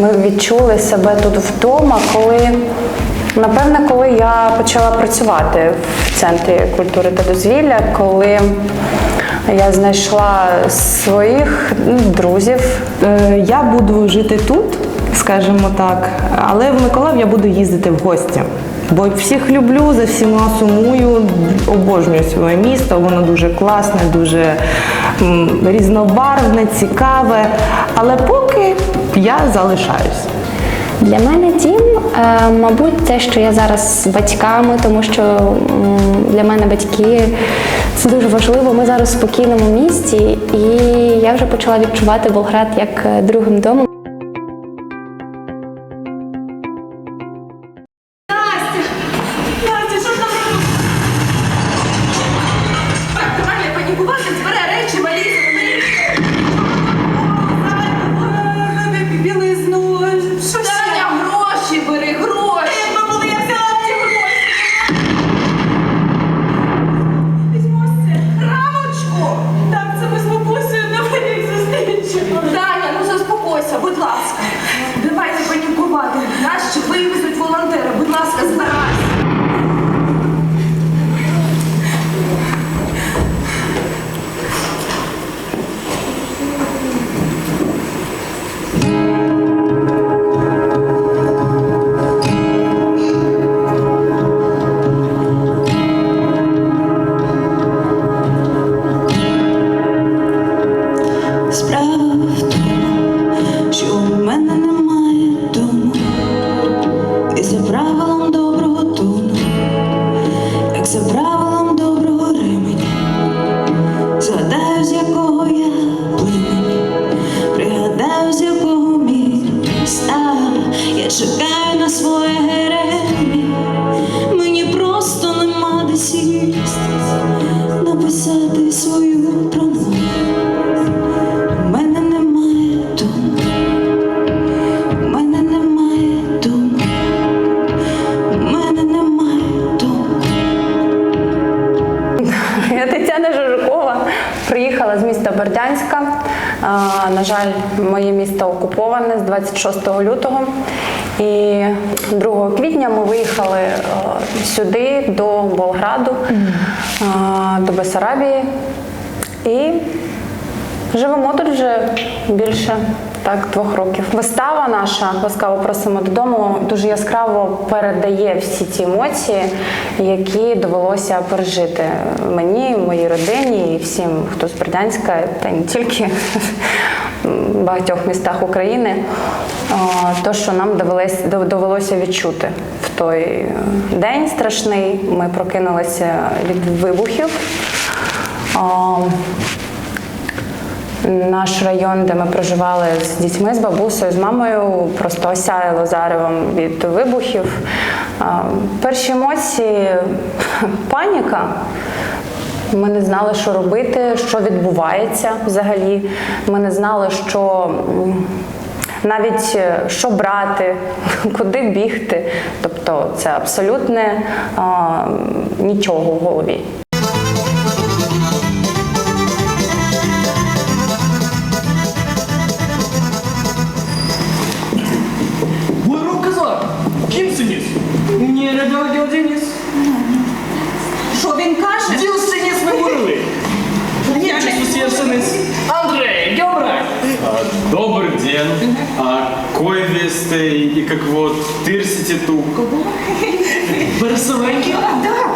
ми відчули себе тут вдома, коли, напевне, коли я почала працювати в центрі культури та дозвілля, коли я знайшла своїх ну, друзів. Е, Я буду жити тут, скажімо так, але в Миколаїв я буду їздити в гості. Бо всіх люблю, за всіма сумую, обожнюю своє місто, воно дуже класне, дуже різнобарвне, цікаве. Але поки я залишаюсь. Для мене дім, е, мабуть, те, що я зараз з батьками, тому що для мене батьки це дуже важливо. Ми зараз в спокійному місті, і я вже почала відчувати Болград як е, другим домом. Приїхала з міста Бердянська. На жаль, моє місто окуповане з 26 лютого. І 2 квітня ми виїхали е, сюди, до Болграду, до Бесарабії. І живемо тут вже більше так, двох років. Вистава наша ласкаво просимо додому дуже яскраво передає всі ті емоції, які довелося пережити мені, моїй родині і всім, хто з Бердянська, та не тільки в багатьох містах України. То, що нам довелося відчути в той день страшний. Ми прокинулися від вибухів. Наш район, де ми проживали з дітьми, з бабусею, з мамою, просто осяяло заревом від вибухів. Перші емоції паніка. Ми не знали, що робити, що відбувається взагалі. Ми не знали, що навіть е, що брати, куди бігти. Тобто це абсолютне а, нічого в голові. Не радіо Що він каже? Діл синіс ми говорили. Я не сусід синіс. Андрей, добре. А, Добрый день. А кой весте и как вот тирсите ту. Берсовенькі? Так.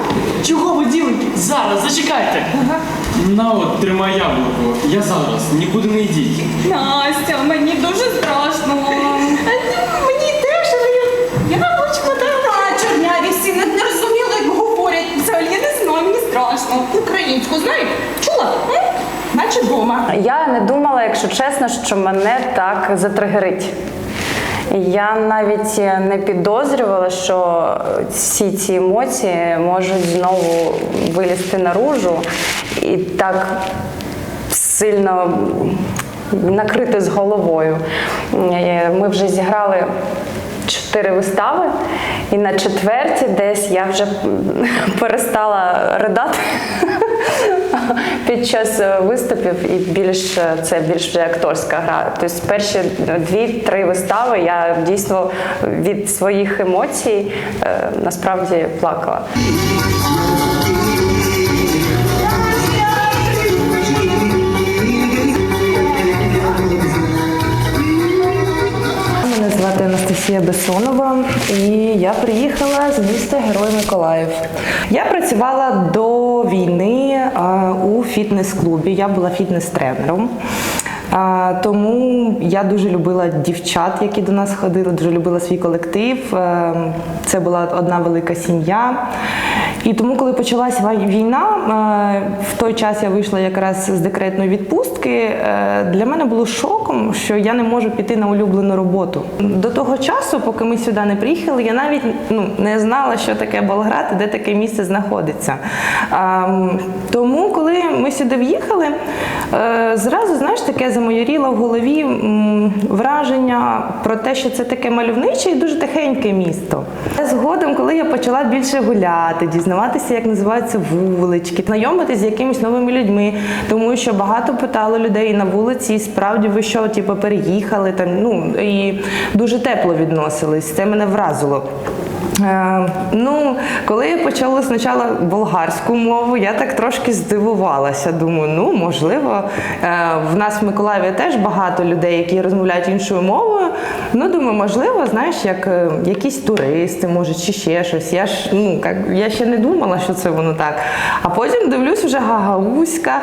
Чого ви ділите? Зараз, зачекайте. На от тримай яблуко. Я зараз, нікуди не йдіть. Настя, мені дуже страшно. страшно. Українську знаєш? Чула? Наче вдома. Я не думала, якщо чесно, що мене так затригерить. Я навіть не підозрювала, що всі ці емоції можуть знову вилізти наружу і так сильно накрити з головою. Е, Ми вже зіграли чотири вистави, і на четвертій десь я вже перестала ридати. під час е, виступів і більш е, це більш вже акторська гра. Тобто перші дві-три вистави я дійсно від своїх емоцій е, насправді плакала. Анастасія Бесонова, і я приїхала з міста Герой Миколаїв. Я працювала до війни у фітнес-клубі. Я була фітнес-тренером. Тому я дуже любила дівчат, які до нас ходили, дуже любила свій колектив. Е, Це була одна велика сім'я. І тому, коли почалася війна, е, в той час я вийшла якраз з декретної відпустки. е, Для мене було шоком, що я не можу піти на улюблену роботу. До того часу, поки ми сюди не приїхали, я навіть ну, не знала, що таке Болград де таке місце знаходиться. Тому, коли ми сюди в'їхали, е, зразу знаєш, таке замайоріло в голові враження про те, що це таке мальовниче і дуже тихеньке місто. Згодом, коли я почала більше гуляти, дізнаватися, як називаються вулички, знайомитися з якимись новими людьми, тому що багато питало людей на вулиці, і справді ви що, типу, переїхали там. Ну і дуже тепло відносились. Це мене вразило. Е, ну, коли я почала спочатку болгарську мову, я так трошки здивувалася. Думаю, ну можливо, е, в нас в Миколаєві теж багато людей, які розмовляють іншою мовою. Ну, думаю, можливо, знаєш, як е, якісь туристи, може, чи ще щось. Я ж ну як я ще не думала, що це воно так. А потім дивлюсь, вже гагаузька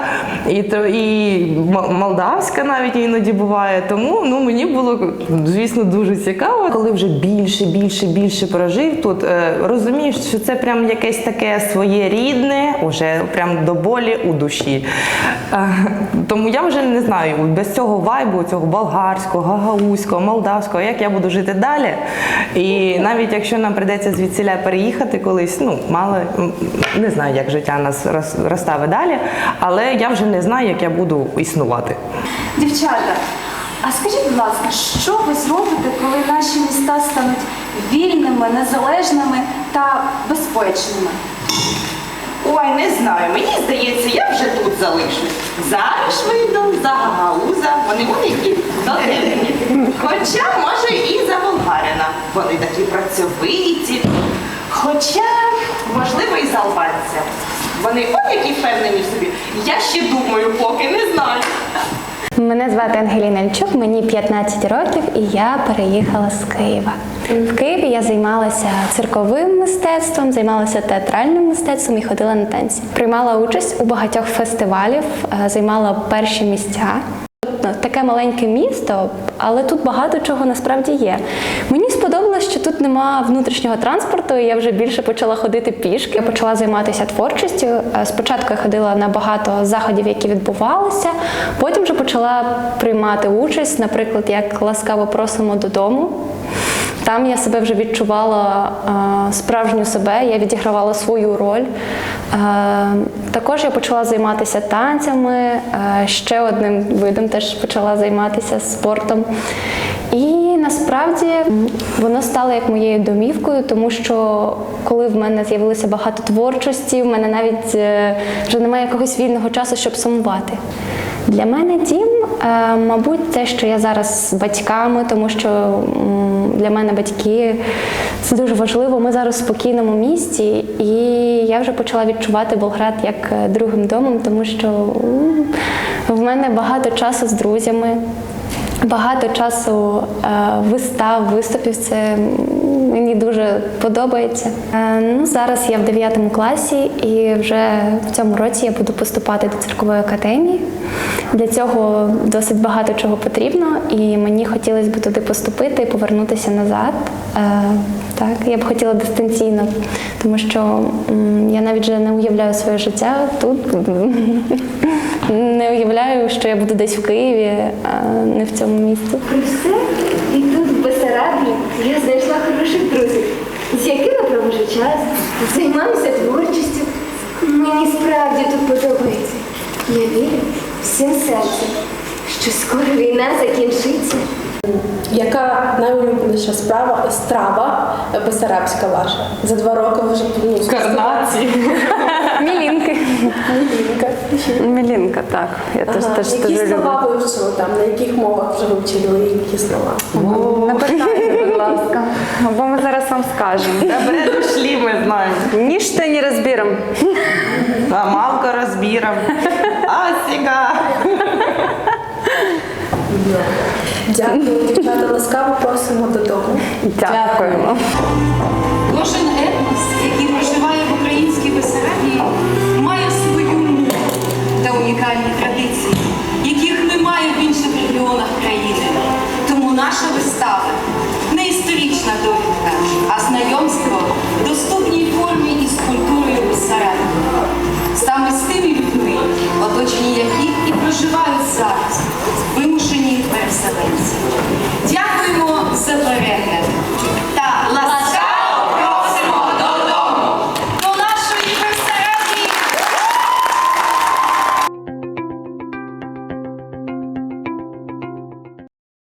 і то і молдавська навіть іноді буває. Тому ну мені було звісно дуже цікаво, коли вже більше, більше, більше прожив тут. е, Розумієш, що це прям якесь таке своє рідне, уже прям до болі у душі. Е, Тому я вже не знаю, без цього вайбу, цього болгарського, гагаузького, молдавського, як я буду жити далі. І навіть якщо нам прийдеться звідсіля переїхати колись, ну мало не знаю, як життя нас роз- розставить далі, але я вже не знаю, як я буду існувати. Дівчата, а скажіть, будь ласка, що ви зробите, коли наші міста стануть вільними, незалежними та безпечними? Ой, не знаю. Мені здається, я вже тут залишусь. Зараз вийду за Гагауза, вони які дотепні. Хоча, може, і за болгарина. Вони такі працьовиті. Хоча, можливо, і за албанця. Вони ой, які впевнені в собі. Я ще думаю, поки не знаю. Мене звати Ангеліна Ільчук, мені 15 років, і я переїхала з Києва. В Києві я займалася цирковим мистецтвом, займалася театральним мистецтвом і ходила на танці. Приймала участь у багатьох фестивалів, е, займала перші місця. Ну, Таке маленьке місто, але тут багато чого насправді є. Мені що тут нема внутрішнього транспорту, і я вже більше почала ходити пішки. Я почала займатися творчістю. Е, Спочатку я ходила на багато заходів, які відбувалися. Потім вже почала приймати участь, наприклад, як ласкаво просимо додому. Там я себе вже відчувала е, справжню себе, я відігравала свою роль. Е, також я почала займатися танцями, ще одним видом теж почала займатися спортом. І насправді воно стало як моєю домівкою, тому що коли в мене з'явилося багато творчості, в мене навіть е, вже немає якогось вільного часу, щоб сумувати. Для мене дім, е, мабуть, те, що я зараз з батьками, тому що для мене батьки це дуже важливо. Ми зараз в спокійному місті, і я вже почала відчувати Болград як е, другим домом, тому що в мене багато часу з друзями. Багато часу е, вистав, виступів. Це мені дуже подобається. Е, ну, зараз я в 9 класі і вже в цьому році я буду поступати до циркової академії. Для цього досить багато чого потрібно, і мені хотілося б туди поступити і повернутися назад. Е, так, я б хотіла дистанційно, тому що я навіть вже не уявляю своє життя тут. Не уявляю, що я буду десь в Києві, а не в цьому місці. При все, і тут в Бесарабії я знайшла хороших друзів, з якими провожу час, займаюся творчістю. Мені справді тут подобається. Я вірю всім серцем, що скоро війна закінчиться. Яка найулюбленіша справа страва безарабська ваша? За два роки вже ну, Карнації. Мілінки. Мілінка. Мілінка, так. Я теж Ага. теж Які дуже люблю. слова вивчили там? На яких мовах вже вивчили які слова? Не питайте, будь ласка. Бо ми зараз вам скажемо. Добре дошли, ми знаємо. Ніщо не розберемо. А малко розбіром. А сіга. Дякую, дівчата. Ласкаво просимо додому. Дякуємо. Зараз,